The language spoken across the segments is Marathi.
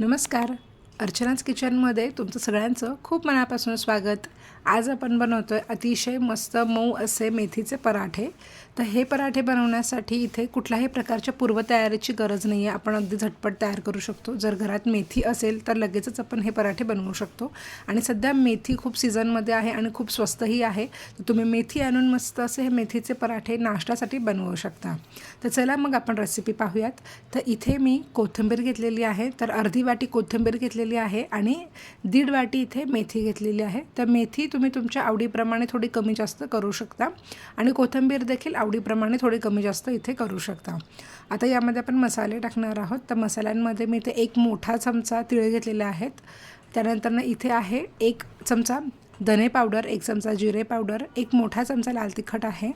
नमस्कार अर्चनाच किचनमध्ये तुमचं सगळ्यांचं खूप मनापासून स्वागत. आज आपण बनवतो आहे अतिशय मस्त मऊ असे मेथीचे पराठे. तर हे पराठे बनवण्यासाठी इथे कुठल्याही प्रकारच्या पूर्वतयारीची गरज नाही आहे आपण अगदी झटपट तयार करू शकतो. जर घरात मेथी असेल तर लगेचच आपण हे पराठे बनवू शकतो. आणि सध्या मेथी खूप सीझनमध्ये आहे आणि खूप स्वस्तही आहे. तर तुम्ही मेथी आणून मस्त असे हे मेथीचे पराठे नाश्त्यासाठी बनवू शकता. तर चला मग आपण रेसिपी पाहूयात. तर इथे मी कोथिंबीर घेतलेली आहे. तर अर्धी वाटी कोथिंबीर घेतलेली आहे आणि दीड वाटी इथे मेथी घेतलेली आहे. तर मेथी तुम्ही तुमच्या आवडीप्रमाणे थोडी कमी जास्त करू शकता आणि कोथिंबीर देखील आवडीप्रमाणे थोडी कमी जास्त इथे करू शकता. आता यामध्ये आपण मसाले टाकणार आहोत. तर मसाल्यांमध्ये मी इथे एक मोठा चमचा तिळ घेतलेले आहेत त्यानंतरनं इथे आहे एक चमचा धने पावडर एक चमचा जिरे पावडर एक मोठा चमचा लाल तिखट आहे.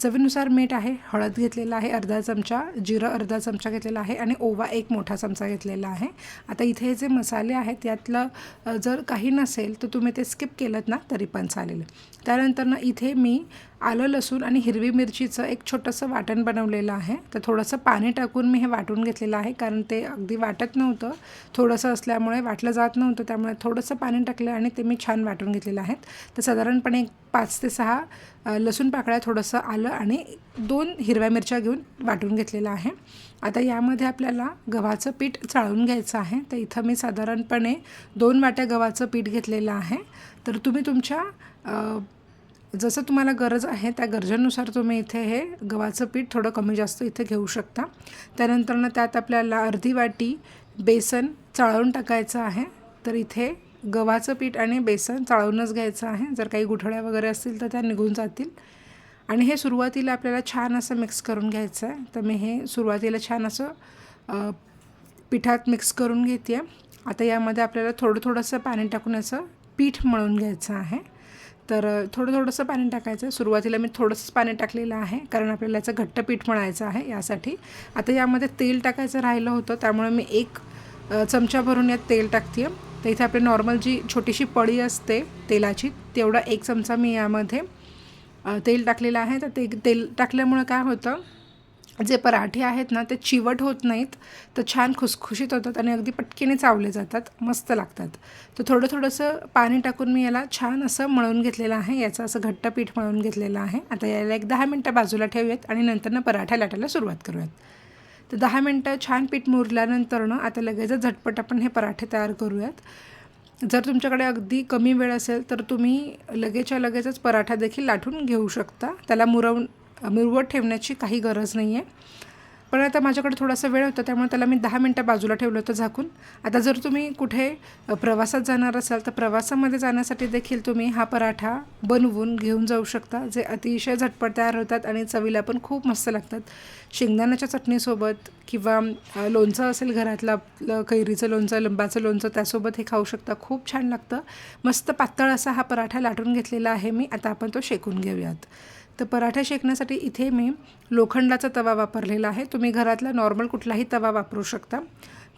चवीनुसार मीठ आहे हळद घेतलेला आहे अर्धा चमचा जिरं अर्धा चमचा घेतलेला आहे आणि ओवा एक मोठा चमचा घेतलेला आहे. आता इथे जे मसाले आहेत त्यातलं जर काही नसेल तर तुम्ही ते स्किप केलं ना तरी पण चालेल. त्यानंतर ना इथे मी आलं लसूण आणि हिरवी मिरचीचं एक छोटंसं वाटण बनवलेलं आहे. तर थोडंसं पाणी टाकून मी हे वाटून घेतलेलं आहे कारण ते अगदी वाटत नव्हतं. थोडंसं असल्यामुळे वाटलं जात नव्हतं त्यामुळे थोडंसं पाणी टाकलं आणि ते मी छान वाटून घेतलेलं आहेत तर साधारणपणे एक पाच ते सहा लसूण पाकळ्या थोडंसं आलं आणि दोन हिरव्या मिरच्या घेऊन वाटून घेतलेलं आहे. आता यामध्ये आपल्याला गव्हाचं पीठ चाळून घ्यायचं आहे. तर इथं मी साधारणपणे दोन वाट्या गव्हाचं पीठ घेतलेलं आहे. तर तुम्ही तुमच्या जसं तुम्हाला गरज आहे त्या गरजेनुसार तुम्ही इथे हे गव्हाचं पीठ थोडं कमी जास्त इथे घेऊ शकता. त्यानंतरनं त्यात आपल्याला अर्धी वाटी बेसन चाळून टाकायचं आहे. तर इथे गव्हाचं पीठ आणि बेसन चाळूनच घ्यायचं आहे. जर काही गुठळ्या वगैरे असतील तर त्या निघून जातील. आणि हे सुरुवातीला आपल्याला छान असं मिक्स करून घ्यायचं आहे. तर मी हे सुरुवातीला छान असं पिठात मिक्स करून घेते आता यामध्ये आपल्याला थोडं थोडंसं पाणी टाकून असं पीठ मळून घ्यायचं आहे. तर थोडं थोडंसं पाणी टाकायचं. आहे सुरुवातीला मी थोडंसं पाणी टाकलेलं आहे कारण आपल्याला याचं घट्ट पीठ म्हणायचं आहे यासाठी. आता यामध्ये तेल टाकायचं राहिलं होतं त्यामुळे मी एक चमचा भरून यात तेल टाकते तर इथे आपली नॉर्मल जी छोटीशी पळी असते तेलाची तेवढा एक चमचा मी यामध्ये तेल टाकलेलं आहे. तर ते तेल टाकल्यामुळं काय होतं जे पराठे आहेत ना ते चिवट होत नाहीत तर छान खुसखुशीत होतात आणि अगदी पटकीने चावले जातात मस्त लागतात. तर थोडं थोडंसं पाणी टाकून मी याला छान असं मळून घेतलेलं आहे याचं असं घट्ट पीठ मळून घेतलेलं आहे. आता याला एक दहा मिनटं बाजूला ठेवूयात आणि नंतरनं पराठा लाटायला सुरुवात करूयात. तर दहा मिनटं छान पीठ मुरल्यानंतरनं आता लगेचच झटपट आपण हे पराठे तयार करूयात. जर तुमच्याकडे अगदी कमी वेळ असेल तर तुम्ही लगेचच्या लगेचच पराठा देखील लाटून घेऊ शकता. त्याला मुरवून मिरवत ठेवण्याची काही गरज नाही आहे पण आता माझ्याकडे थोडासा वेळ होता त्यामुळे त्याला मी दहा मिनटं बाजूला ठेवलं होतं झाकून. आता जर तुम्ही कुठे प्रवासात जाणार असाल तर प्रवासामध्ये जाण्यासाठी देखील तुम्ही हा पराठा बनवून घेऊन जाऊ शकता जे अतिशय झटपट तयार होतात आणि चवीला पण खूप मस्त लागतात. शेंगदाण्याच्या चटणीसोबत किंवा लोणचं असेल घरातलं आपलं कैरीचं लोणचं लिंबाचं लोणचं त्यासोबत हे खाऊ शकता. खूप छान लागतं. मस्त पातळ असा हा पराठा लाटून घेतलेला आहे मी. आता आपण तो शेकून घेऊयात. तर पराठा शेकण्यासाठी इथे मी लोखंडाचा तवा वापरलेला आहे. तुम्ही घरातला नॉर्मल कुठलाही तवा वापरू शकता.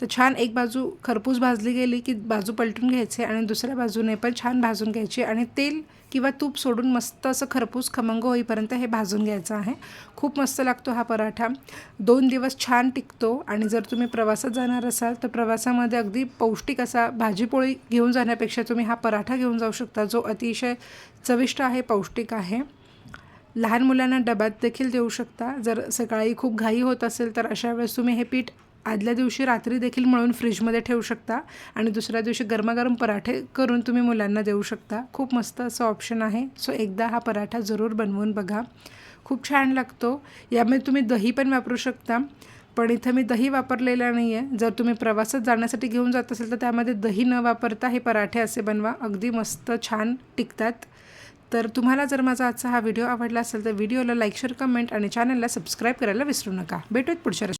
तर छान एक बाजू खरपूस भाजली गेली की बाजू पलटून घ्यायचे आणि दुसऱ्या बाजूने पण छान भाजून घ्यायची आणि तेल किंवा तूप सोडून मस्त असं खरपूस खमंग होईपर्यंत हे भाजून घ्यायचं आहे. खूप मस्त लागतो हा पराठा. दोन दिवस छान टिकतो आणि जर तुम्ही प्रवासात जाणार असाल तर प्रवासामध्ये अगदी पौष्टिक असा भाजीपोळी घेऊन जाण्यापेक्षा तुम्ही हा पराठा घेऊन जाऊ शकता जो अतिशय चविष्ट आहे पौष्टिक आहे. लहान मुलांना डब्यात देखील देऊ शकता. जर सकाळी खूप घाई होत असेल तर अशा वेळेस तुम्ही हे पीठ आदल्या दिवशी रात्री देखील मळून फ्रीजमध्ये ठेवू शकता आणि दुसऱ्या दिवशी गरमागरम पराठे करून तुम्ही मुलांना देऊ शकता. खूप मस्त असं ऑप्शन आहे. सो एकदा हा पराठा जरूर बनवून बघा. खूप छान लागतो. यामध्ये तुम्ही दही पण वापरू शकता. पण इथं मी दही वापरलेलं नाही आहे जर तुम्ही प्रवासात जाण्यासाठी घेऊन जात असेल तर त्यामध्ये दही न वापरता हे पराठे असे बनवा. अगदी मस्त छान टिकतात. तर तुम्हाला जर माझा आजचा हा व्हिडिओ आवडला असेल तर व्हिडिओला लाईक शेअर कमेंट आणि चॅनलला सबस्क्राईब करायला विसरू नका. भेटूयात पुढच्या